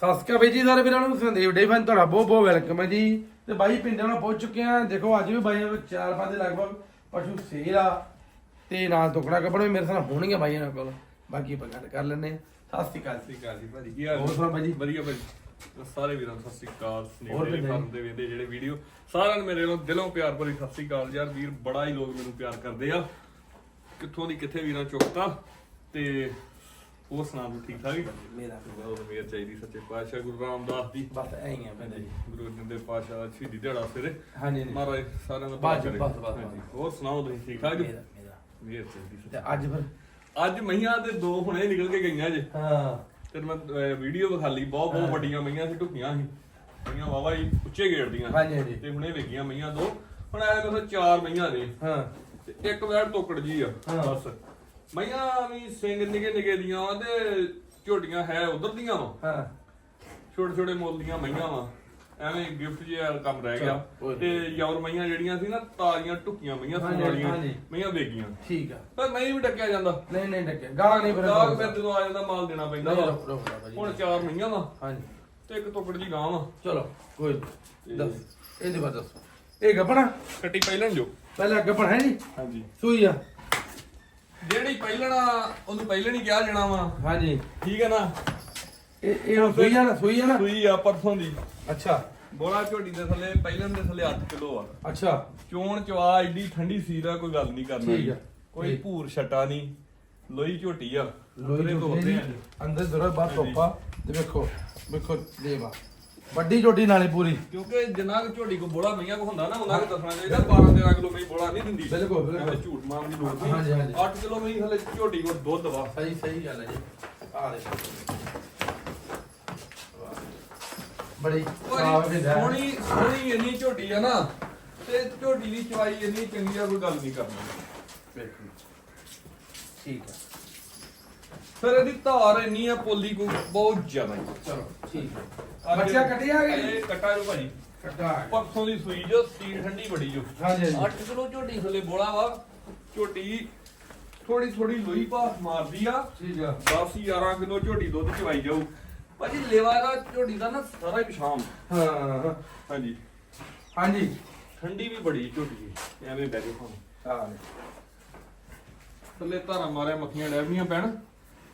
ਸਤਿ ਸ਼੍ਰੀ ਅਕਾਲ ਜੀ ਸਾਰੇ ਵੀਰਾਂ ਨੂੰ ਸੰਦੀਪ ਡੇ ਫਨ ਤੁਹਾਡਾ ਬਹੁਤ ਬਹੁਤ ਵੈਲਕਮ ਹੈ ਜੀ। ਤੇ ਬਾਈ ਪਿੰਡਾਂ ਨਾਲ ਪਹੁੰਚ ਚੁੱਕੇ ਆ ਦੇਖੋ ਅੱਜ ਵੀ ਬਾਈਆਂ ਕੋਲ ਚਾਰ ਪੰਜ ਦੇ ਲਗਭਗ ਪਸ਼ੂ ਸੇਲ ਆ। ਤੇ ਨਾਲ ਟੁਕੜਾ ਕੱਪੜੇ ਵੀ ਮੇਰੇ ਸਾਹ ਹੋਣਗੇ ਬਾਈਆਂ ਨਾਲ ਕੋਲ। ਬਾਕੀ ਆਪਾਂ ਗੱਲ ਕਰ ਲੈਣੇ ਆ ਸਤਿ ਸ਼੍ਰੀ ਅਕਾਲ ਸਤਿ ਸ਼੍ਰੀ ਅਕਾਲ ਜੀ ਭਾਜੀ। ਕੀ ਹਾਲ ਹੋਰ ਸੁਣਾ ਭਾਜੀ? ਵਧੀਆ ਭਾਜੀ। ਸਾਰੇ ਵੀਰਾਂ ਨੂੰ ਸਤਿ ਸ਼੍ਰੀ ਅਕਾਲ। ਹੋਰ ਫਾਰਮ ਦੇ ਵੇਂਦੇ ਜਿਹੜੇ ਵੀਡੀਓ। ਸਾਰਿਆਂ ਨੂੰ ਮੇਰੇ ਵੱਲੋਂ ਦਿਲੋਂ ਪਿਆਰ ਭਰੀ ਸਤਿ ਸ਼੍ਰੀ ਅਕਾਲ। ਯਾਰ ਵੀਰ ਬੜਾ ਹੀ ਲੋਕ ਮੈਨੂੰ ਪਿਆਰ ਕਰਦੇ ਆ। ਕਿੱਥੋਂ ਦੀ ਕਿੱਥੇ ਵੀਰਾਂ ਚੁੱਕਤਾ। ਤੇ ਹੋਰ ਸੁਣਾ ਤੂੰ ਠੀਕ ਠਾਕ? ਹੀ ਮੇਰਾ ਬਹੁਤ ਮੇਰ ਚਾਹੀਦੀ ਸੱਚੇ ਪਾਤਸ਼ਾਹ ਗੁਰੂ ਰਾਮਦਾਸ ਦੀ। ਬਸ ਐਂ ਹੀ ਆ ਬੰਦੇ ਜੀ। ਗੁਰੂ ਅਰਜਨ ਦੇਵ ਪਾਤਸ਼ਾਹ ਦਾ ਸ਼ਹੀਦੀ ਦਿਹਾੜਾ ਸਿਰੇ ਹਾਂਜੀ ਮਹਾਰਾਜ ਸਾਰਿਆਂ ਦਾ ਬਸ, ਕਰੇ। ਬਸ, ਬਸ, ਹਾਂਜੀ। ਹੋਰ ਸੁਣਾਓ ਤੁਸੀਂ ਠੀਕ ਠਾਕ? ਜੀ ਮੇਰਾ ਮੇਰਾ। ਮੇਰ ਚਾਹੀਦੀ ਤੇ। ਅੱਜ ਫਿਰ? ਅੱਜ ਮਈਆਂ ਦੇ ਦੋ ਹੁਣੇ ਨਿਕਲ ਕੇ ਗਈਆਂ ਜੇ। ਹਾਂ। ਤੇ ਮੈਂ ਵੀਡੀਓ ਵਿਖਾਲੀ ਬਹੁਤ ਬਹੁਤ ਵੱਡੀਆਂ ਮਈਆਂ ਸੀ ਢੁੱਕੀਆਂ ਸੀ। ਮਈਆਂ ਵਾਵਾ ਹੀ ਉੱਚੇ ਗੇੜ ਦੀਆਂ। ਹਾਂਜੀ ਹਾਂਜੀ। ਤੇ ਹੁਣੇ ਵੇਗੀਆਂ ਮਈਆਂ ਦੋ। ਹੁਣ ਆਇਆ ਕੋਲ ਚਾਰ ਮਈਆਂ ਨੇ। ਹਾਂ। ਤੇ ਇੱਕ ਵੈੜ ਤੋਕੜ ਜੀ ਆ ਹਾਂ। ਬਸ। ਮਈਆਂ ਵੀ ਸਿੰਘ ਨਿਗੇ ਨਿਗੇ ਦੀਆਂ ਵਾ ਤੇ ਝੋਟੀਆਂ ਹੈ ਉਧਰ ਦੀਆਂ ਵਾ। ਹਾਂ। ਛੋਟੇ ਛੋਟੇ ਮੁੱਲ ਦੀਆਂ ਮਈਆਂ ਵਾ। ਐਵੇਂ ਗਿਫਟ ਜਿਹਾ ਕੰਮ ਰਹਿ ਗਿਆ। ਤੇ ਯੌਰ ਮਈਆਂ ਜਿਹੜੀਆਂ ਸੀ ਨਾ ਤਾਜ਼ੀਆਂ ਢੁੱਕੀਆਂ ਮਈਆਂ ਸੁਣਾਲੀਆਂ ਹਾਂਜੀ। ਮਈਆਂ ਵੇਗੀਆਂ। ਠੀਕ ਆ। ਪਰ ਮਈ ਵੀ ਡੱਕਿਆ ਜਾਂਦਾ। ਨਹੀਂ ਨਹੀਂ ਡੱਕੇ ਗਾਹ ਨਹੀਂ ਫਿਰ ਗਾਹਕ ਫਿਰ ਜਦੋਂ ਆ ਜਾਂਦਾ ਮਾਲ ਦੇਣਾ ਪੈਂਦਾ ਵਾ। ਹੁਣ ਚਾਰ ਮਈਆਂ ਵਾ। ਹਾਂਜੀ। ਤੇ ਇੱਕ ਤੋਕੜ ਜੀ ਗਾਂ ਵਾ। ਚਲੋ ਕੋਈ। ਦੱਸ। ਇਹਦੇ ਬਾਰੇ ਦੱਸੋ। ਇਹ ਗੱਪਣਾ? ਕੱਟੀ ਪਹਿਲਣ ਜੋ। ਪਹਿਲਾਂ ਗੱਪਣ ਹੈ ਜੀ? ਹਾਂਜੀ। ਸੂਈ ਆ। ਜਿਹੜੀ ਪਹਿਲਣਾ ਉਹਨੂੰ ਪਹਿਲਣ ਹੀ ਕਿਹਾ ਜਾਣਾ ਵਾ। ਹਾਂਜੀ। ਠੀਕ ਹੈ ਨਾ? ਇਹ ਇਹ ਹੁਣ ਸੂਈ ਆ ਨਾ ਸੂਈ ਆ ਨਾ? ਸੂਈ ਆ ਪਰਸੋਂ ਦੀ। ਅੱਛਾ। ਬੋਲਾ ਝੋਟੀ ਦੇ ਥੱਲੇ ਪਹਿਲਣ ਦੇ ਥੱਲੇ 8 ਕਿਲੋ ਆ। ਅੱਛਾ। ਚੋਣ ਚਵਾ ਏਡੀ ਠੰਡੀ ਸੀਰ ਆ ਕੋਈ ਗੱਲ ਨਹੀਂ ਕਰਨਾ ਠੀਕ ਆ, ਕੋਈ ਠੀਕ। ਭੂਰ ਛਟਾ ਨਹੀਂ। ਲੋਈ ਝੋਟੀ ਆ। ਲੋਈ ਧੋਤੇ। ਅੰਦਰ ਜ਼ਰਾ ਬਾਹਰ। ਟੋਪਾ ਤੇ ਵੇਖੋ ਵੇਖੋ ਦੇਵਾ ਵੱਡੀ ਝੋਟੀ ਨਾਲੇ ਪੂਰੀ। ਕਿਉਂਕਿ ਜਿੰਨਾ ਕੁ ਝੋਟੀ ਕੋ ਬੋਲਾ ਮਈਆਂ ਕੋ ਹੁੰਦਾ ਨਾ ਉਹਨਾਂ ਕੋ ਦੱਸਣਾ ਚਾਹੀਦਾ 12 13 ਕਿਲੋ ਮਈ ਬੋਲਾ ਨਹੀਂ ਦਿੰਦੀ। ਬਿਲਕੁਲ, ਬਿਲਕੁਲ। ਐਵੇਂ ਝੂਠ ਮਾਰਨ ਦੀ ਲੋੜ ਹਾਂਜੀ, ਨਹੀਂ। ਹਾਂਜੀ। 8 ਕਿਲੋ ਮਈ ਥੱਲੇ ਝੋਟੀ ਕੋ ਦੁੱਧ ਵਾ। ਸਹੀ ਸਹੀ ਗੱਲ ਹੈ ਜੀ। ਆ ਦੇਖੋ। ਬੜੀ ਸਾਫ਼ ਵੀ ਦਾ ਸੋਹਣੀ ਸੋਹਣੀ ਇੰਨੀ ਝੋਟੀ ਆ ਨਾ ਤੇ ਝੋਟੀ ਦੀ ਚਵਾਈ ਇੰਨੀ ਚੰਗੀ ਆ ਕੋਈ ਗੱਲ ਨਹੀਂ ਕਰਨੀ। ਠੀਕ ਆ। ਫਿਰ ਇਹਦੀ ਧਾਰ ਇੰਨੀ ਆ ਪੋਲੀ ਕੋ ਬਹੁਤ ਜ਼ਿਆਦਾ ਹੀ। ਚਲੋ ਠੀਕ ਆ ਬੱਚਾ ਕੱਟਿਆ ਗਿਆ ਇਹ ਕੱਟਾ ਜੋ ਭਾਜੀ। ਕੱਟਾ। ਪਰਸੋਂ ਦੀ ਸੂਈ ਜੋ ਸੀਲ ਠੰਡੀ ਬੜੀ ਜੋ। ਹਾਂਜੀ ਹਾਂਜੀ। 8 ਕਿਲੋ ਝੋਟੀ ਥੱਲੇ ਬੋਲਾ ਵਾ। ਝੋਟੀ ਥੋੜੀ ਥੋੜੀ ਲੋਈ ਭਾਸ ਮਾਰਦੀ ਆ। ਠੀਕ ਆ। 10 11 ਕਿਲੋ ਝੋਟੀ ਦੁੱਧ ਚਵਾਈ ਜਾਊ। ਭਾਜੀ ਲੇਵਾ ਦਾ ਝੋਟੀ ਦਾ ਨਾ ਸਾਰਾ ਹੀ ਪਛਾਣ। ਹਾਂ ਹਾਂਜੀ। ਹਾਂਜੀ। ਠੰਡੀ ਵੀ ਬੜੀ ਝੋਟੀ। ਐਵੇਂ ਬੈਠੇ ਖਾਣ ਆ ਥੱਲੇ ਧਾਰਾਂ ਮਾਰਿਆ ਮੱਖੀਆਂ ਡੈਵੀਆਂ ਪੈਣ।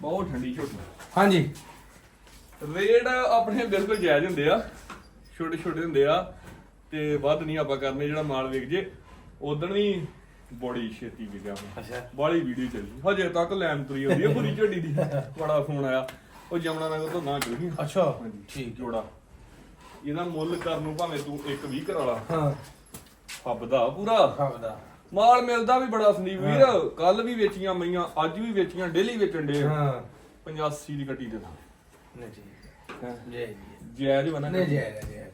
ਬਹੁਤ ਠੰਡੀ ਝੋਟੀ। ਹਾਂਜੀ। ਰੇਡ ਆਪਣੇ ਬਿਲਕੁਲ ਜਾਇਜ਼ ਹੁੰਦੇ ਆ ਛੋਟੇ ਛੋਟੇ ਹੁੰਦੇ ਆ ਤੇ ਵੱਧ ਨਹੀਂ ਆਪਾਂ ਕਰਨੇ ਜਿਹੜਾ ਮਾਲ ਵਿਕ ਜੇ ਉਦਣ ਵੀ ਬੜੀ ਛੇਤੀ ਹੁਣ ਅੱਛਾ। ਬਾਲੀ ਵੀਡੀਓ ਚੱਲੀ ਹਜੇ ਤੱਕ ਲੈਣ ਤੁਰੀ ਹੁੰਦੀ ਹੈ ਪੂਰੀ ਝੋਟੀ ਦੀ। ਬੜਾ ਫੋਨ ਆਇਆ। ਉਹ ਜਮਨਾ ਨਗਰ ਤੋਂ ਨਾ ਚਲ। ਗਈ ਅੱਛਾ। ਹਾਂਜੀ। ਠੀਕ ਜੋੜਾ। ਇਹਦਾ ਮੁੱਲ ਕਰਨ ਨੂੰ ਭਾਵੇਂ ਤੂੰ ਇੱਕ 20 ਕਰਾ ਲਾ। ਹਾਂ। ਫੱਬਦਾ ਪੂਰਾ। ਖਾਵਦਾ ਮਾਲ ਮਿਲਦਾ ਵੀ ਬੜਾ ਸੰਦੀਪ ਵੀਰ। ਕੱਲ ਵੀ ਵੇਚੀਆਂ ਮਈਆਂ ਅੱਜ ਵੀ ਵੇਚੀਆਂ ਡੇਲੀ ਵੇਚਣ ਦੇ ਹਾਂ। 85 ਦੀ ਕੱਟੀ ਦੇ ਨਾਲ ਨਹੀਂ ਠੀਕ ਹੈ। ਜੈ ਜੀ। ਜਾਇਜ਼ ਬਣਾ ਨਹੀਂ ਜੈ ਜੈ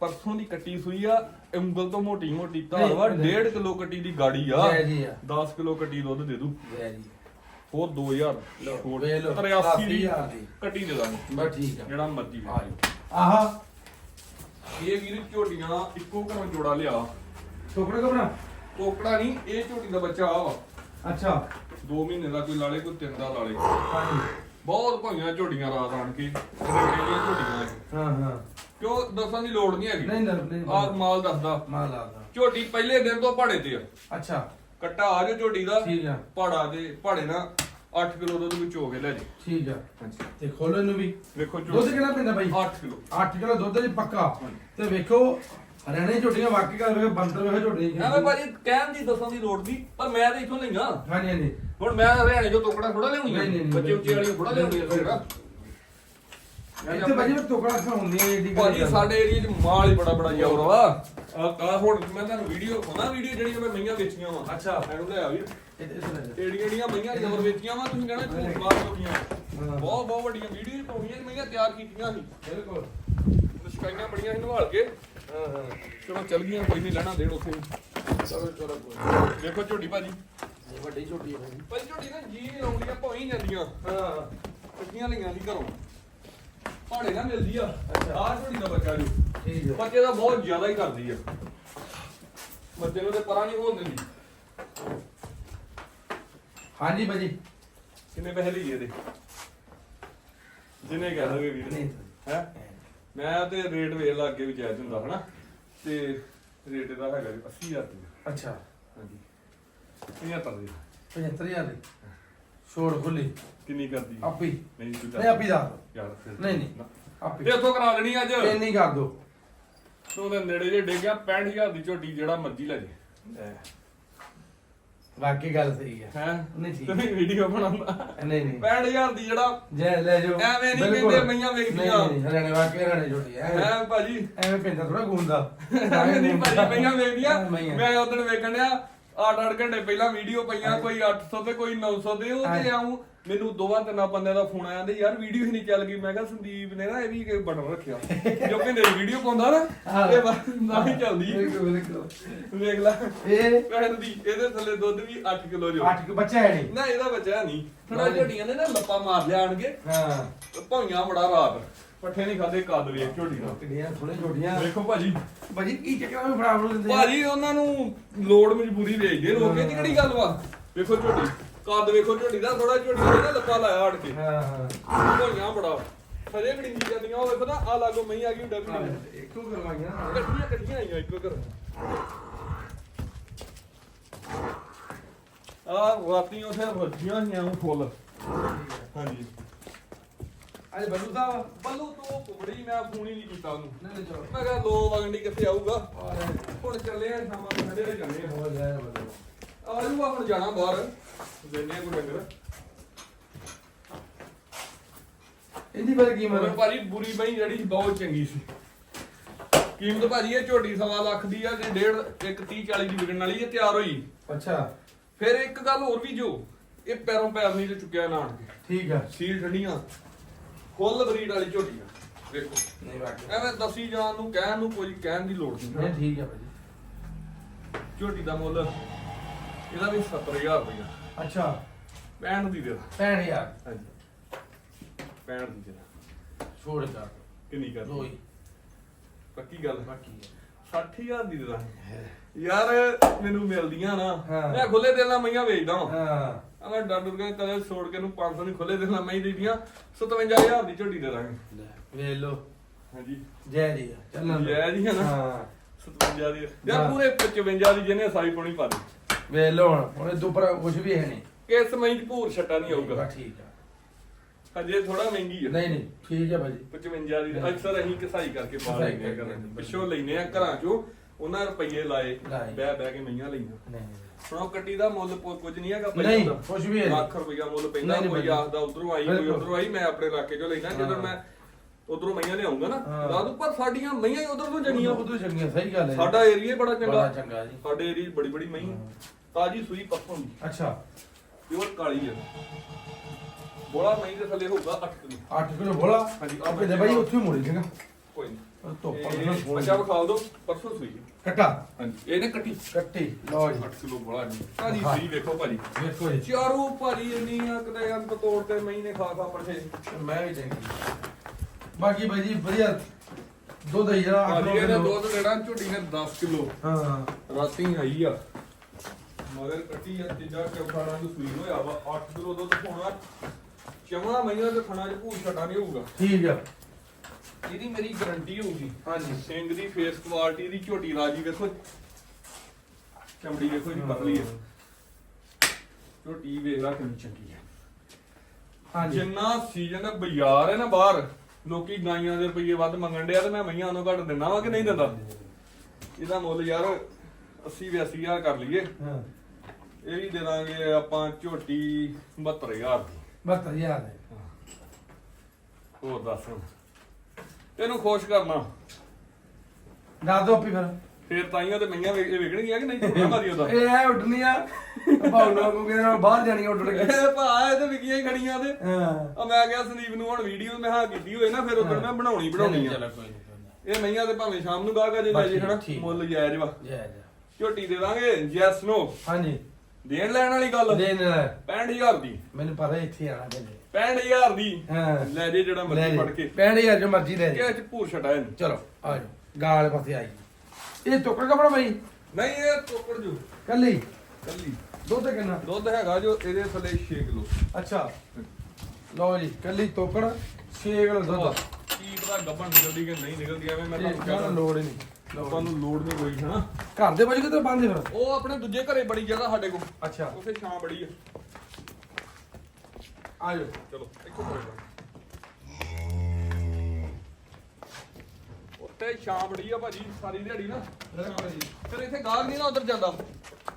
ਪਰਸੋਂ ਦੀ ਕੱਟੀ ਸੂਈ ਆ ਉਂਗਲ ਤੋਂ ਮੋਟੀ ਮੋਟੀ ਧਾਰ ਵਾ ਨਹੀਂ, 1.5 ਕਿਲੋ ਕੱਟੀ ਦੀ ਗਾੜੀ ਆ। ਜੈ ਜੀ ਆ। 10 ਕਿਲੋ ਕੱਟੀ ਦੁੱਧ ਦੇ ਦੂ। ਜੈ ਜੀ। ਹੋਰ 2000 ਲਓ, ਛੋੜ ਵੇਖ ਲਓ, 83 ਦੀ 83 ਦੀ। ਕੱਟੀ ਦੇ ਦਾਂਗੇ। ਬਸ ਠੀਕ ਆ। ਜਿਹੜਾ ਮਰਜ਼ੀ ਆਹਾ। ਇਹ ਵੀਰ ਝੋਟੀਆਂ ਇੱਕੋ ਘਰੋਂ ਜੋੜਾ ਲਿਆ। ਟੋਕਰਾ ਕਬਰਾ ਕੋਕੜਾ ਨਹੀਂ ਇਹ ਝੋਟੀ ਦਾ ਬੱਚਾ ਆ ਵਾ। ਅੱਛਾ। 2 ਮਹੀਨੇ ਦਾ ਕੋਈ ਲਾਲੇ ਕੋਈ 3 ਦਾ ਲਾਲੇ। ਹਾਂਜੀ। ਬਹੁਤ ਭਾਈਆਂ ਝੋਟੀਆਂ ਰਾਤ ਆਣ ਕੇ। ਝੋਟੀਆਂ। ਹਾਂ ਹਾਂ। ਕਿਉਂ ਦੱਸਣ ਦੀ ਲੋੜ ਨਹੀਂ ਹੈਗੀ? ਨਹੀਂ ਨਹੀਂ ਨਹੀਂ। ਆ ਮਾਲ ਦੱਸਦਾ। ਮਾਲ ਆਦਾ ਝੋਟੀ ਪਹਿਲੇ ਦਿਨ ਤੋਂ ਪਹਾੜੇ ਤੇ ਆ। ਅੱਛਾ। ਕੱਟਾ ਆ ਜੋ ਝੋਟੀ ਦਾ ਠੀਕ ਆ। ਪਹਾੜਾ ਦੇ ਪਹਾੜੇ ਨਾਲ 8 ਕਿਲੋ ਦੁੱਧ ਵਿੱਚ ਹੋ ਕੇ ਲੈ ਜੀ। ਠੀਕ ਆ। ਤੇ ਖੋਲੋ ਇਹਨੂੰ ਵੀ। ਵੇਖੋ ਦੁੱਧ ਕਿੰਨਾ ਪੈਂਦਾ ਬਾਈ 8 ਕਿਲੋ। 8 ਕਿਲੋ ਦੁੱਧ ਜੀ ਪੱਕਾ। ਤੇ ਵੇਖੋ ਹਰਿਆਣੇ ਝੋਟੀਆਂ ਵਾਕਈ ਗੱਲ ਵੇਖੋ ਬੰਦਰ ਵੇਖੋ ਝੋਟੀਆਂ ਐਵੇਂ ਭਾਜੀ ਕਹਿਣ ਦੀ ਦੱਸਣ ਦੀ ਲੋੜ ਨਹੀਂ ਪਰ ਮੈਂ ਤਾਂ ਇੱਥੋਂ ਲਈਆਂ ਹਾਂਜੀ ਹਾਂਜੀ। ਹੁਣ ਮੈਂ ਹਰਿਆਣੇ ਚੋਂ ਟੋਕੜਾ ਥੋੜਾ ਨਹੀਂ, ਨਹੀਂ, ਨਹੀਂ, ਬੱਚੇ ਉੱਚੇ ਵਾਲੀਆਂ ਥੋੜਾ ਲਿਆਉਣੀ ਬਿਲਕੁਲ। ਇੱਥੇ ਬਾਜੀ ਮੈਂ ਟੋਕਰਾ ਖਾਉਂਦੀ ਹੈ ਏਡੀ ਭਾਜੀ ਸਾਡੇ ਏਰੀਆ 'ਚ ਮਾਲ ਹੀ ਬੜਾ ਬੜਾ ਜ਼ੋਰ ਵਾ ਆ ਆ ਹੁਣ ਮੈਂ ਤੁਹਾਨੂੰ ਵੀਡੀਓ ਖਾਣਾ ਵੀਡੀਓ ਜਿਹੜੀ ਮੈਂ ਮਈਆਂ ਵੇਚੀਆਂ ਵਾ। ਅੱਛਾ। ਐਨੂੰ ਲੈ ਆ ਵੀਰ ਇੱਥੇ ਏੜੀਆਂ ਏੜੀਆਂ ਮਈਆਂ ਜ਼ੋਰ ਵੇਚੀਆਂ ਵਾ ਤੁਸੀਂ ਕਹਿਣਾ ਝੂਠ ਮਾਰ ਹੋਈਆਂ ਬਹੁਤ ਬਹੁਤ ਵੱਡੀਆਂ ਵੀਡੀਓ ਪਾਉਣੀਆਂ ਮਈਆਂ ਤਿਆਰ ਕੀਤੀਆਂ ਸੀ। ਬਿਲਕੁਲ। ਮੁਸ਼ਕਾਈਆਂ ਬੜੀਆਂ ਸੀ ਨਿਭਾਲ ਕੇ। ਹਾਂ ਹਾਂ ਚਲੋ ਚੱਲ ਗਈਆਂ ਕੋਈ ਨਹੀਂ ਲੈਣਾ ਦੇਣ ਉੱਥੇ। ਚਲੋ ਚਲੋ ਕੋਈ ਦੇਖੋ ਝੋਟੀ ਭਾਜੀ। ਵੱਡੀ ਝੋਟੀ ਹੈ। ਬਾਜੀ ਭਾਜੀ ਝੋਟੀ ਨਾ ਜੀ ਨਹੀਂ ਲਾਉਂਦੀਆਂ ਭੌਂ ਜਾਂਦੀਆਂ। ਹਾਂ। ਕੱਟੀਆਂ ਲਈਆਂ ਸੀ ਘਰੋਂ। ਪਹਾੜੇ ਨਾਲ ਮਿਲਦੀ ਆ। ਆਹ ਝੋਟੀ ਦਾ ਬੱਚਾ ਜੀ। ਠੀਕ ਹੈ। ਬੱਚੇ ਦਾ ਬਹੁਤ ਜ਼ਿਆਦਾ ਹੀ ਕਰਦੀ ਆ। ਬੱਚੇ ਨੂੰ ਤੇ ਪਰਾਂ ਨਹੀਂ ਹੋਣ ਦਿੰਦੀ। ਹਾਂਜੀ ਬਾਜੀ ਕਿੰਨੇ ਪੈਸੇ ਲਈਏ ਇਹਦੇ? ਜਿੰਨੇ ਕਹਿ ਦੋਗੇ ਵੀਰ। ਹੈ? ਮੈਂ ਤੇ ਰੇਟ ਵੇਖ ਲਾ ਅੱਗੇ ਵੀ ਜਾਇਜ਼ ਹੁੰਦਾ ਹਨਾ ਤੇ ਰੇਟ ਇਹਦਾ ਹੈਗਾ ਜੀ 80000 ਰੁਪਏ ਅੱਛਾ। ਹਾਂਜੀ। 75 ਦੀ 75000 ਦੀ? ਛੋੜ ਖੁੱਲੀ। ਕਿੰਨੀ ਕਰਦੀ? ਆਪੀ। ਨਹੀਂ ਤੂੰ ਨਹੀਂ ਆਪੀ ਦਾ। ਯਾਰ ਫਿਰ ਨਹੀਂ ਨਹੀਂ। ਆਪੀ। ਤੇ ਉੱਥੋਂ ਕਰਾ ਲੈਣੀ ਅੱਜ। ਇੰਨੀ ਕਰ ਦੋ। ਤੂੰ ਦੇ ਨੇੜੇ ਜੇ ਡਿੱਗਿਆ 65000 ਦੀ ਝੋਟੀ ਜਿਹੜਾ ਮਰਜ਼ੀ ਲੈ ਜੇ। ਵਾਕਈ ਗੱਲ ਸਹੀ ਹੈ ਹੈ? ਨਹੀਂ ਠੀਕ। ਤੂੰ ਵੀਡੀਓ ਬਣਾਉਂਦਾ। ਨਹੀਂ ਨਹੀਂ। 65000 ਦੀ ਜਿਹੜਾ ਜੈ ਲੈ ਜਾਓ। ਐਵੇਂ ਨਹੀਂ ਬਿਲਕੁਲ। ਮਈਆਂ ਵੇਖਦੀਆਂ। ਨਹੀਂ ਨਹੀਂ ਹਰਿਆਣੇ ਵਾਕਈ ਹਰਿਆਣੇ ਛੋਟੀ ਹੈ ਹੈ ਭਾਜੀ? ਐਵੇਂ ਪਿੰਦਾ ਥੋੜਾ ਗੁੰਦਾ ਨਹੀਂ ਭਾਜੀ ਮਈਆਂ ਵੇਖਦੀਆਂ ਮਈਆਂ। ਮੈਂ ਉਦੋਂ ਵੇਖਣ ਡਿਆ 8-8 ਘੰਟੇ ਪਹਿਲਾਂ ਵੀਡੀਓ ਪਈਆਂ ਕੋਈ 800 ਤੇ ਕੋਈ 900 ਤੇ ਉਹ ਤੇ ਆਉਂ ਮੈਨੂੰ ਦੋਵਾਂ ਤਿੰਨਾਂ ਬੰਦਿਆਂ ਦਾ ਫੋਨ ਆਇਆ ਤੇ ਯਾਰ ਵੀਡੀਓ ਹੀ ਨਹੀਂ ਚੱਲ ਗਈ। ਮੈਂ ਕਿਹਾ ਸੰਦੀਪ ਨੇ ਨਾ ਇਹ ਵੀ ਕਿ ਬਟਨ ਰੱਖਿਆ। ਜੋ ਕਿ ਮੇਰੀ ਵੀਡੀਓ ਪਾਉਂਦਾ ਨਾ ਇਹ ਬਸ ਨਾ ਹੀ ਚੱਲਦੀ। ਵੇਖ ਲੈ। ਇਹ ਭੈਣ ਦੀ ਇਹਦੇ ਥੱਲੇ ਦੁੱਧ ਵੀ 8 ਕਿਲੋ ਜੋ ਅੱਠ ਕੁ ਬੱਚਾ ਹੈ ਨਹੀਂ। ਨਾ ਇਹਦਾ ਬੱਚਾ ਨਹੀਂ। ਥੋੜਾ ਝੋਟੀਆਂ ਨੇ ਨਾ ਲੱਪਾ ਮਾਰ ਲਿਆਣਗੇ ਹਾਂ। ਭੌਈਆਂ ਬੜਾ ਰਾਤ। ਪੱਠੇ ਨਹੀਂ ਖਾਦੇ ਕੱਦ ਵੇਖ ਝੋਟੀ ਦਾ। ਕਿਹੜੀਆਂ ਥੋੜੇ ਛੋਟੀਆਂ ਵੇਖੋ ਭਾਜੀ। ਭਾਜੀ ਕੀ ਚੱਕਰ ਵਿੱਚ ਫੜਾ ਫੜੂ ਦਿੰਦੇ? ਭਾਜੀ ਉਹਨਾਂ ਨੂੰ ਲੋੜ ਮਜਬੂਰੀ ਵੇਚਦੇ ਲੋਕ ਇਹਦੀ ਕਿਹੜੀ ਗੱਲ ਵਾ? ਵੇਖੋ ਝੋਟੀ। ਕੱਦ ਵੇਖੋ ਝੋਟੀ ਦਾ ਥੋੜਾ ਝੋਟੀ ਨਾ ਲੱਪਾ ਲਾਇਆ ਹਟ ਕੇ। ਹਾਂ ਹਾਂ। ਭੌਈਆਂ ਬੜਾ। ਹਜੇ ਵੀ ਨਹੀਂ ਜਾਂਦੀਆਂ ਉਹ ਵੇਖੋ ਨਾ ਆ ਲਾਗੋ ਮਈ ਆ ਗਈ ਡੱਬੀ ਇੱਕੋ ਕਰਵਾਈਆਂ ਨਾ। ਕੱਟੀਆਂ ਕੱਟੀਆਂ ਆਈਆਂ ਇੱਕੋ ਘਰ। ਆ ਰਾਤੀ ਉਥੇ ਵੱਜੀਆਂ ਹੋਈਆਂ ਉਹ ਫੁੱਲ। ਹਾਂਜੀ। ਅੱਜ ਬੱਲੂ ਸਾਹਿਬ ਬੱਲੂ ਤੋਂ ਕੁਬੜੀ ਮੈਂ ਫੋਨ ਹੀ ਨਹੀਂ ਕੀਤਾ ਉਹਨੂੰ। ਨਹੀਂ ਨਹੀਂ ਚਲੋ। ਮੈਂ ਕਿਹਾ ਲੋ ਵਗੰਡੀ ਕਿੱਥੇ ਆਊਗਾ? ਹੁਣ ਚੱਲੇ ਆ ਸ਼ਾਮਾਂ ਨੂੰ ਜਾਂਦੇ ਆ। ਹੋ ਜਾਏ ਬੱਲੂ ਆ ਜੂਗਾ ਹੁਣ ਜਾਣਾ ਬਾਹਰ। ਦੇਨੇ ਕੋ ਡੰਗਰ। ਇਹਦੀ ਬਾਰੇ ਕੀ ਮਗਰ ਮਤਲਬ ਭਾਜੀ ਬੁਰੀ ਬਈ ਜਿਹੜੀ ਬਹੁਤ ਚੰਗੀ ਸੀ। ਕੀਮਤ ਭਾਜੀ ਇਹ ਝੋਟੀ ਸਵਾ ਲੱਖ ਦੀ ਆ ਤੇ ਡੇਢ ਇੱਕ 30 40 ਦੀ ਵਿਕਣ ਵਾਲੀ ਇਹ ਤਿਆਰ ਹੋਈ। ਅੱਛਾ। ਫਿਰ ਇੱਕ ਗੱਲ ਹੋਰ ਵੀ ਜੋ ਇਹ ਪੈਰੋਂ ਪੈਰ ਨਹੀਂ ਤੇ ਚੁੱਕਿਆ ਨਾਣ ਕੇ ਠੀਕ ਆ। ਸੀਲ ਠੰਡੀਆਂ ਫੁੱਲ ਬਰੀਡ ਵਾਲੀ ਝੋਟੀ ਆ ਵੇਖੋ। ਨਹੀਂ ਵਾਕਈ ਐਵੇਂ ਦਸੀ ਜਾਣ ਨੂੰ ਕਹਿਣ ਨੂੰ ਕੋਈ ਕਹਿਣ ਦੀ ਲੋੜ ਨਹੀਂ। ਨਹੀਂ ਠੀਕ ਆ ਭਾਜੀ। ਝੋਟੀ ਦਾ ਮੁੱਲ ਇਹਦਾ ਵੀ 70000 ਰੁਪਇਆ ਅੱਛਾ। 65 ਦੀ ਦੇ ਦਾ। 65000 ਹਾਂਜੀ। 65 ਦੀ ਦੇ ਦਾ। ਛੋੜ ਕਰ ਕਿੰਨੀ ਕਰ ਹੀ। ਪੱਕੀ ਗੱਲ। ਬਾਕੀ 60000 ਦੀ ਦੇ ਦਾ। ਯਾਰ ਮੈਨੂੰ ਮਿਲਦੀਆਂ ਨਾ। ਹਾਂ। ਮੈਂ ਖੁੱਲੇ ਦਿਲ ਨਾਲ ਮਈਆਂ ਵੇਚਦਾ ਹਾਂ। ਹਾਂ ਮੈਂ ਡਾਡੂ ਕੇ ਕਦੇ ਛੋੜ ਕੇ ਨੂੰ 500 ਨਹੀਂ ਖੁੱਲੇ ਦਿਲ ਨਾਲ ਮਈ ਦੇ ਦੀਆਂ 57000 ਦੀ ਝੋਟੀ ਦੇ ਦਾਂਗੇ। ਲੈ ਵੇਖ ਲੋ ਹਾਂਜੀ। ਜੈ ਜੀ ਆ, ਚੱਲਣ ਦਿਓ। ਜੈ ਜੀ ਆ ਨਾ। ਹਾਂ। 57 ਦੀ। ਹਾਂ। ਯਾਰ ਪੂਰੇ 55 ਦੀ ਜਿਹਨੇ ਸਾਈ ਪਾਉਣੀ ਪਾ ਦੇ ਵੇਖ ਲੋ ਹੁਣ ਹੁਣ ਇਹ ਤੋਂ ਉੱਪਰ ਕੁਝ ਵੀ ਹੈ ਨਹੀਂ ਕਿਸ ਮਈ ਚ ਭੂਰ ਛੱਟਾ ਨਹੀਂ ਆਊਗਾ ਬਸ ਠੀਕ ਆ ਹਜੇ ਥੋੜਾ ਮਹਿੰਗੀ ਆ ਨਹੀਂ ਨਹੀਂ ਠੀਕ ਆ ਭਾਜੀ 55 ਦੀ ਅਕਸਰ ਅਸੀਂ ਕਸਾਈ ਕਰਕੇ ਪਾ ਕਸਾਈ ਲੈਂਦੇ ਆ ਘਰਾਂ ਚ। ਪਿੱਛੋਂ ਲੈਨੇ ਆ ਘਰਾਂ ਚੋਂ ਉਹਨਾਂ ਰੁਪਈਏ ਲਾਏ ਲਾਏ। ਬਹਿ ਬਹਿ ਕੇ ਮਈਆਂ ਲਈਆਂ ਨਹੀਂ ਹੁਣ ਉਹ ਕੱਟੀ ਦਾ ਮੁੱਲ ਪੁ- ਕੁਝ ਨਹੀਂ ਹੈਗਾ ਨਹੀਂ। ਕੁਛ ਵੀ ਹੈ ਨਹੀਂ। ਲੱਖ ਰੁਪਈਆ ਮੁੱਲ ਪੈਂਦਾ ਨਹੀਂ, ਨਹੀਂ ਕੋਈ। ਆਖਦਾ ਉਧਰੋਂ ਆਈ ਕੋਈ ਬਿਲਕੁਲ। ਉਧਰੋਂ ਆਈ ਮੈਂ ਆਪਣੇ ਇਲਾਕੇ ਚੋਂ ਲੈਣਾ ਜਦੋਂ ਹਾਂ। ਮੈਂ ਉਧਰੋਂ ਮਈਆਂ ਲਿਆਉਂਗਾ ਨਾ ਹਾਂ। ਰਾਤ ਉੱਪਰ ਸਾਡੀਆਂ ਮਈਆਂ ਹੀ ਉਧਰ ਤੋਂ ਤੋਂ ਚੰਗੀਆਂ ਸਹੀ ਗੱਲ ਹੈ ਸਾਡਾ ਏਰੀਆ ਬੜਾ ਚੰਗਾ। ਬੜਾ ਚੰਗਾ ਜੀ। ਸਾਡੇ ਏਰੀਆ ਬੜੀ ਬੜੀ ਮਈ ਤਾਜੀ ਸੂਈ ਪੱਖੋਂ ਦੀ ਅੱਛਾ। ਪਿਓਰ ਕਾਲੀ ਹੈ ਬੋਲਾ ਮਈ ਦੇ ਥੱਲੇ ਹੋਊਗਾ 8 ਕਿਲੋ। 8 ਕਿਲੋ ਬੋਲਾ? ਹਾਂਜੀ। ਆਪੇ ਦੇ ਭਾਈ ਉੱਥੇ ਮੋੜੀ ਚੰਗਾ ਕੋਈ ਨਹੀਂ ਧੁੱਪ ਨਾਲ। ਬੱਚਾ ਵਿਖਾ ਦਿਓ ਪਰਸੋਂ ਸੂਈ। ਕੱਟਾ? ਹਾਂਜੀ। ਇਹਨੇ ਕੱਟੀ। ਕੱਟੀ। ਲਓ ਜੀ। 8 ਕਿਲੋ ਬੋਲਾ ਜੀ। ਹਾਂ। ਸਹੀ ਵੇਖੋ ਭਾਜੀ। ਵੇਖੋ ਜੀ। ਚਾਰੂ ਭਾਜੀ ਇੰਨੀਆਂ ਕਿਤੇ ਅੰਤ ਤੋੜ ਤੇ ਮਈ ਨੇ ਖਾ ਖਾ ਪਰਸੇ ਮੈਂ ਵੀ ਚੰਗੀ ਬਾਕੀ ਭਾਈ ਜੀ ਵਧੀਆ ਦੁੱਧ ਹੈ ਜਿਹੜਾ ਅੱਠ ਭਾਜੀ ਨੌ ਇਹਨੇ ਕਿਲੋ। ਦੁੱਧ ਦੇਣਾ ਝੋਟੀ ਨੇ 10 ਕਿਲੋ। ਹਾਂ। ਰਾਤੀ ਆਈ ਆ। ਮਗਰ ਕੱਟੀ ਆ ਤੀਜਾ ਚੌਥਾ ਰੰਗ ਸੂਈ ਹੋਇਆ ਵਾ। 8 ਕਿਲੋ ਦੁੱਧ ਹੋਣਾ ਚਮੜਾ ਮਈਆਂ ਦੇ ਖਾਣਾ ਚ ਛਟਾ ਨਹੀਂ ਹੋਊਗਾ। ਠੀਕ ਆ। ਇਹਦੀ ਮੇਰੀ ਗਾਰੰਟੀ ਹੋਊਗੀ। ਹਾਂਜੀ। ਸਿੰਘ ਦੀ ਫੇਸ ਕੁਆਲਿਟੀ ਦੀ ਝੋਟੀ ਰਾਜੀ ਵੇਖੋ ਚਮੜੀ ਵੇਖੋ ਜੀ ਪਤਲੀ ਹੈ ਝੋਟੀ ਵੇਖ ਲਾ ਕਿੰਨੀ ਚੰਗੀ ਹੈ ਹਾਂਜੀ। ਜਿੰਨਾ ਸੀਜ਼ਨ ਬਾਜ਼ਾਰ ਹੈ ਨਾ ਬਾਹਰ ਲੋਕੀ ਗਾਈਆਂ ਦੇ ਰੁਪਏ ਵੱਧ ਮੰਗਣ ਡਿਆ ਤੇ ਮੈਂ ਮਈਆਂ ਨੂੰ ਘੱਟ ਦਿੰਦਾ ਵਾ ਕਿ ਨਹੀਂ ਦਿੰਦਾ? ਇਹਦਾ ਮੁੱਲ ਯਾਰ 80 82000 ਕਰ ਲਈਏ। ਹਾਂ। ਇਹ ਵੀ ਦੇ ਦਾਂਗੇ ਆਪਾਂ ਝੋਟੀ 72000 ਦੀ। ਬਸ ਯਾਦ ਹੈ। ਹੋਰ ਦੱਸ ਤੈਨੂੰ ਖੁਸ਼ ਕਰਨਾ। ਦੱਸ ਦੋ ਆਪੀ ਫਿਰ। ਫੇਰ ਤਾਈਆਂ ਤੇ ਮਈਆਂ ਵੇ- ਇਹ ਵਿਕਣਗੀਆਂ ਕਿ ਨਹੀਂ? ਝੋਟੀਆਂ ਮਾਰੀ ਉਹਦਾ ਇਹ ਐ ਉੱਡਣੀਆਂ। ਭਾਉ ਨੂੰ ਕੋ ਕਹਿੰਦਾ ਬਾਹਰ ਜਾਣੀਆਂ ਉੱਡ ਕੇ ਇਹ ਭਾ ਇਹ ਤੇ ਵਿਕੀਆਂ ਹੀ ਖੜੀਆਂ ਤੇ। ਹਾਂ। ਆ ਮੈਂ ਕਿਹਾ ਸੰਦੀਪ ਨੂੰ ਹੁਣ ਵੀਡੀਓ ਮੈਂ ਹਾਂ ਕੀਤੀ ਹੋਏ ਨਾ ਫਿਰ ਉਦੋਂ ਮੈਂ ਬਣਾਉਣੀ ਬਣਾਉਣੀ ਆ। ਚਲੋ ਕੋਈ ਨਹੀਂ ਇਹ ਮਈਆਂ ਤੇ ਭਾਵੇਂ ਸ਼ਾਮ ਨੂੰ ਗਾਹਕ ਜੇ ਲੈ ਜੇ ਹਨਾ। ਮੁੱਲ ਜਾਇਜ਼ ਵਾ। ਜੈ ਜੈ ਝੋਟੀ ਦੇ ਦਾਂਗੇ ਯੈਸ ਨੋ ਹਾਂਜੀ। ਦੇਣ ਲੈਣ ਵਾਲੀ ਗੱਲ। ਦੇ ਨੇ 65000 ਦੀ। ਮੈਨੂੰ ਪਤਾ ਇੱਥੇ ਆਣਾ ਪੈਂਦੇ 65000 ਦੀ। ਹਾਂ। ਲੈ ਜੇ ਜਿਹੜਾ ਮਰਜ਼ੀ ਫੜ ਕੇ। ਪੈਣੀ ਅੱਜ ਮਰਜ਼ੀ ਲੈ ਕਿ ਜੀ ਚ ਭੂਰ ਨਹੀਂ ਚਲੋ ਆ ਜਾਓ। ਗਾਂ ਵਾਲੇ ਪਾਸੇ ਆਈ ਇਹ ਟੋਕਰ ਕਪੜਾ ਭਾਈ ਨਹੀਂ ਇਹ ਟੋਕੜ ਜੋ। ਕੱਲੀ। ਕੱਲੀ। ਦੁੱਧ ਕਿੰਨਾ? ਦੁੱਧ ਹੈਗਾ ਜੋ ਇਹਦੇ ਥੱਲੇ 6 ਕਿਲੋ। ਅੱਛਾ। ਲਓ ਜੀ ਕੱਲੀ ਤੋਕੜ 6 ਕਿਲੋ ਦੁੱਧ। ਕੀ ਪਤਾ ਗੱਭਣ ਨਿਕਲਦੀ ਕਿ ਨਹੀਂ ਨਿਕਲਦੀ ਐਵੇਂ ਮੈਂ ਤੁਹਾਨੂੰ ਕਹਿੰਦਾ ਲੋੜ ਹੀ ਨਹੀਂ। ਨੂੰ ਲੋੜ ਨਹੀਂ ਕੋਈ ਹਨਾ? ਘਰ ਦੇ ਬਾਜੂ ਕਿਤੇ ਬੰਦੇ ਫਿਰ? ਉਹ ਆਪਣੇ ਦੂਜੇ ਘਰੇ ਬੜੀ ਜਗ੍ਹਾ ਸਾਡੇ ਕੋਲ। ਅੱਛਾ। ਉੱਥੇ ਛਾਂ ਬੜੀ ਆ। ਆ ਜਾਓ। ਚਲੋ ਇੱਕੋ ਘਰੇ ਉੱਥੇ ਛਾਂ ਬੜੀ ਆ ਭਾਜੀ ਸਾਰੀ ਦਿਹਾੜੀ ਨਾ। ਫਿਰ ਇੱਥੇ ਗਾਹਕ ਨਹੀਂ ਨਾ ਉਧਰ ਜਾਂਦਾ।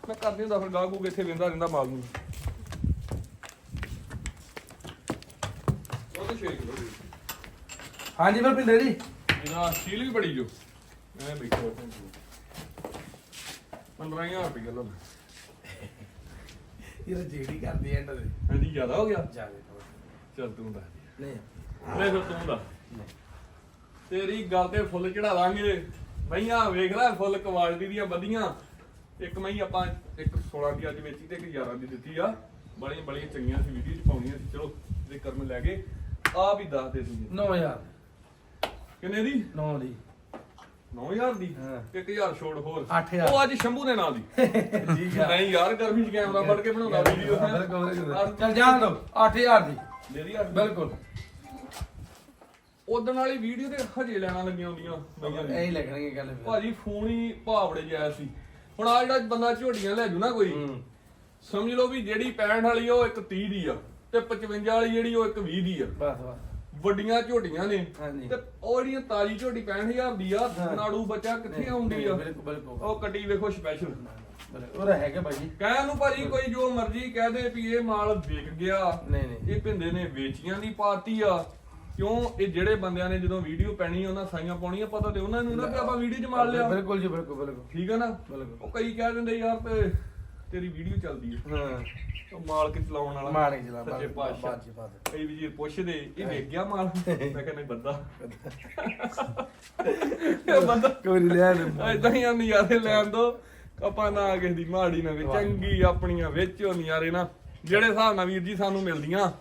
ਮੈਂ ਕਰਦੀ ਹੁੰਦਾ ਫਿਰ ਗਾਹਕ ਗੂਕ ਇੱਥੇ ਵੇਂਦਾ ਰਹਿੰਦਾ ਮਾਲ ਨੂੰ। ਉਹਦੇ ਛੇ ਕਿਲੋ ਦੀ ਹਾਂਜੀ ਫਿਰ ਪਿੰਡੇ ਜੀ। ਇਹਦਾ ਸੀਲ ਵੀ ਬੜੀ ਜੋ। ਮੈਂ ਬੈਠਾ 15000 ਰੁਪਏ ਕਿਲੋ ਇਹ ਤਾਂ ਜਿਹੜੀ ਕਰਦੀ ਐਂਡ ਦੇ। ਹਾਂਜੀ ਜ਼ਿਆਦਾ ਹੋ ਗਿਆ? ਜਾ ਚੱਲ ਤੂੰ ਦੱਸ ਨਹੀਂ। ਲੈ ਫਿਰ ਤੂੰ ਦੱਸ। ਤੇਰੀ ਗੱਲ ਤੇ ਫੁੱਲ ਚੜਾ ਲਾਂਗੇ। ਮਈਆਂ ਵੇਖ ਲੈ ਫੁੱਲ ਕੁਆਲਿਟੀ ਦੀਆਂ ਵਧੀਆਂ। ਇੱਕ ਮਈ ਆਪਾਂ ਇੱਕ 16 ਦੀ ਅੱਜ ਵੇਚੀ ਤੇ ਇੱਕ 11 ਦੀ ਦਿੱਤੀ ਆ। ਬੜੀਆਂ ਬੜੀਆਂ ਚੰਗੀਆਂ ਸੀ ਵੀਡੀਓ ਚ ਪਾਉਣੀਆਂ ਸੀ। ਚਲੋ ਜੇ ਕਰਮ ਲੈ ਗਏ। ਆ ਵੀ ਦੱਸ ਦੇ ਤੂੰ 9000 ਕਿੰਨੇ ਦੀ? 9 ਦੀ। 9000 ਦੀ? ਹਾਂ। 1000 ਛੋੜ ਹੋਰ। 8000 ਉਹ ਅੱਜ ਸ਼ੰਭੂ ਦੇ ਨਾਲ ਦੀ। ਠੀਕ ਆ। ਨਹੀਂ ਯਾਰ ਗਰਮੀ ਚ ਕੈਮਰਾ ਫੜ ਕੇ ਬਣਾਉਂਦਾ ਵੀਡੀਓ। ਬਿਲਕੁਲ। ਬਿਲਕੁਲ ਚੱਲ ਜਾਣ ਦੋ। 8000 ਦੀ। ਮੇਰੀ ਯਾਰ ਬਿਲਕੁਲ। ਉਦੋਂ ਵਾਲੀ ਵੀਡੀਓ ਤੇ ਹਜੇ ਲੈਣਾ ਲੱਗੀਆਂ ਹੁੰਦੀਆਂ। ਐਂ ਹੀ ਲੱਗਣਗੇ ਗੱਲ ਫਿਰ। ਭਾਜੀ ਫੋਨ ਹੀ ਭਾਵੜੇ ਜਾਇਆ ਸੀ। ਹੁਣ ਆ ਜਿਹੜਾ ਬੰਦਾ ਝੋਟੀਆਂ ਲੈ ਜੂ ਨਾ ਕੋਈ ਸਮਝ ਲਓ ਵੀ ਜਿਹੜੀ 65 ਵਾਲੀ ਉਹ ਇੱਕ 30 ਦੀ ਆ ਤੇ 55 ਵਾਲੀ ਜਿਹੜੀ ਉਹ ਇੱਕ 20 ਦੀ ਆ। ਬਸ ਬਸ। ਵੱਡੀਆਂ ਝੋਟੀਆਂ ਨੇ। ਤੇ ਉਹ ਜਿਹੜੀਆਂ ਤਾਜੀ ਝੋਟੀ 65000 ਦੀ ਆ। ਨਾੜੂ ਬੱਚਾ ਕਿੱਥੇ ਆਉਂਦੀ ਆ? ਉਹ ਕੱਟੀ ਵੇਖੋ ਸਪੈਸ਼ਲ। ਉਹ ਹੈਗੇ ਭਾਜੀ। ਕਹਿਣ ਨੂੰ ਭਾਜੀ ਕੋਈ ਜੋ ਮਰਜ਼ੀ ਕਹਿ ਦੇ ਵੀ ਇਹ ਮਾਲ ਵਿਕ ਗਿਆ। ਨਹੀਂ ਨਹੀਂ। ਇਹ ਭਿੰਦੇ ਨੇ ਵੇਚੀਆਂ ਦੀ ਪਾਰਟੀ ਆ। ਕਿਉਂ ਇਹ ਜਿਹੜੇ ਬੰਦਿਆਂ ਨੇ ਜਦੋਂ ਵੀਡੀਓ ਪੈਣੀ ਉਹਨਾਂ ਸਾਈਆਂ ਪਾਉਣੀਆਂ ਪਤਾ ਤੇ ਉਹਨਾਂ ਨੂੰ ਨਾ ਕਿ ਆਪਾਂ ਵੀਡੀਓ 'ਚ ਮਾਰ ਲਿਆ। ਬਿਲਕੁਲ ਜੀ ਬਿਲਕੁਲ ਬਿਲਕੁਲ। ਠੀਕ ਆ ਨਾ? ਬਿਲਕੁਲ। ਉਹ ਕਈ ਕਹਿ ਦਿੰਦੇ ਯਾਰ ਤੇ ਤੇਰੀ ਵੀਡੀਓ ਚੱਲਦੀ ਹੈ ਹਾਂ। ਉਹ ਮਾਲ ਕਿ ਚਲਾਉਣ ਵਾਲਾ। ਮਾਰ ਕੇ ਚਲਾ ਸੱਚੇ ਪਾਤਸ਼ਾਹ। ਜੀ ਕਈ ਵੀਰ ਪੁੱਛਦੇ ਇਹ ਵੇਖ ਗਿਆ ਮਾਲ? ਮੈਂ ਕਹਿੰਦਾ ਬੰਦਾ। ਇਹ ਬੰਦਾ। ਕੋਈ ਨਹੀਂ ਲਿਆ ਦੇ ਐਦਾਂ ਹੀ ਆ ਨਜ਼ਾਰੇ ਲੈਣ ਦੋ ਆਪਾਂ ਨਾ ਕਿਸੇ ਦੀ ਮਾੜੀ ਨਾ ਵੀ ਚੰਗੀ ਆਪਣੀਆਂ ਵਿੱਚੋਂ ਨਜ਼ਾਰੇ ਨਾ। ਜਿਹੜੇ ਹਿਸਾਬ ਨਾਲ ਵੀਰ ਜੀ ਸਾਨੂੰ ਮਿਲਦੀਆਂ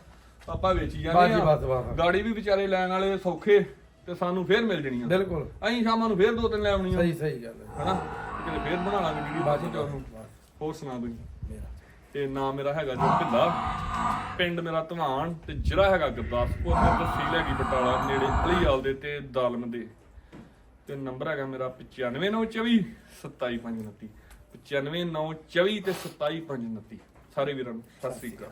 ਆਪਾਂ ਵੇਚੀ ਜਾਂਦੇ ਆ। ਬਸ, ਬਸ। ਗਾੜੀ ਵੀ ਵਿਚਾਰੇ ਲੈਣ ਵਾਲੇ ਸੌਖੇ ਤੇ ਸਾਨੂੰ ਫੇਰ ਮਿਲ ਜਣੀਆਂ। ਬਿਲਕੁਲ। ਅਸੀਂ ਸ਼ਾਮਾਂ ਨੂੰ ਫੇਰ ਦੋ ਤਿੰਨ ਲੈ ਆਉਣੀਆਂ। ਸਹੀ ਸਹੀ ਗੱਲ ਹੈ। ਹਨਾ? ਕਿਤੇ ਫੇਰ ਬਣਾ ਲਾਂਗੇ ਵੀਡੀਓ ਬਾਜੀ ਬਾਅਦ ਚ। ਹੋਰ ਸੁਣਾ ਤੁਸੀਂ ਮੇਰਾ। ਤੇ ਨਾਮ ਮੇਰਾ ਹੈਗਾ ਜੀ ਢਿੱਲਾ ਪਿੰਡ ਮੇਰਾ ਧਵਾਨ ਤੇ ਜ਼ਿਲ੍ਹਾ ਹੈਗਾ ਗੁਰਦਾਸਪੁਰ। ਤੇ ਤਹਿਸੀਲ ਹੈਗੀ ਬਟਾਲਾ ਨੇੜੇ ਅਲੀਆਲ ਦੇ ਤੇ ਦਾਲਮ ਦੇ। ਤੇ ਨੰਬਰ ਹੈਗਾ ਮੇਰਾ 95924 27529 95924 ਤੇ 27529 ਸਾਰੇ ਵੀਰਾਂ ਨੂੰ ਸਤਿ ਸ੍ਰੀ ਅਕਾਲ।